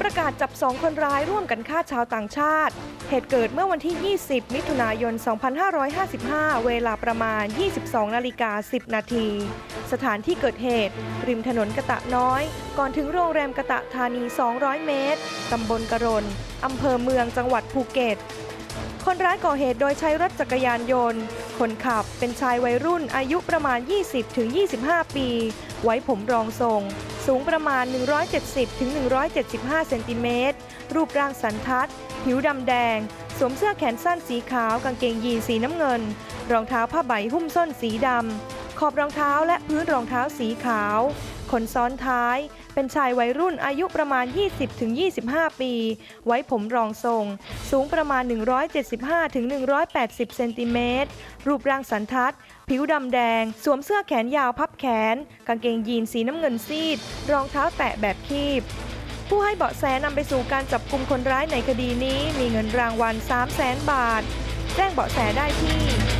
ประกาศจับสองคนร้ายร่วมกันฆ่าชาวต่างชาติ เหตุเกิดเมื่อวันที่ 20 มิถุนายน 2555 เวลาประมาณ 22 นาฬิกา 10 นาที สถานที่เกิดเหตุ ริมถนนกะตะน้อย ก่อนถึงโรงแรมกะตะธานี 200 เมตร ตำบลกระรนอำเภอเมืองจังหวัดภูเก็ต คนร้ายก่อเหตุโดยใช้รถจักรยานยนต์ คนขับเป็นชายวัยรุ่นอายุประมาณ 20-25 ปี ไว้ผมรองทรง สูงประมาณ 170-175 เซนติเมตร รูปร่างสันทัด ผิวดำแดง สวมเสื้อแขนสั้นสีขาว กางเกงยีนสีน้ำเงิน รองเท้าผ้าใบหุ้มส้นสีดำ ขอบรองเท้าและพื้นรองเท้าสีขาว คนซ้อนท้าย เป็นชายวัยรุ่นอายุประมาณ 20-25 ปี ไว้ผมรองทรง สูงประมาณ 175-180 เซนติเมตร รูปร่างสันทัด ผิวดำแดง สวมเสื้อแขนยาวพับแขน กางเกงยีนสีน้ำเงินซีด รองเท้าแตะแบบคีบผู้ให้เบาะแสนำไปสู่การจับกลุ่มคนร้ายในคดีนี้มีเงินรางวัล 3 0 0 0 0 0 บาท แจ้งเบาะแสได้ที่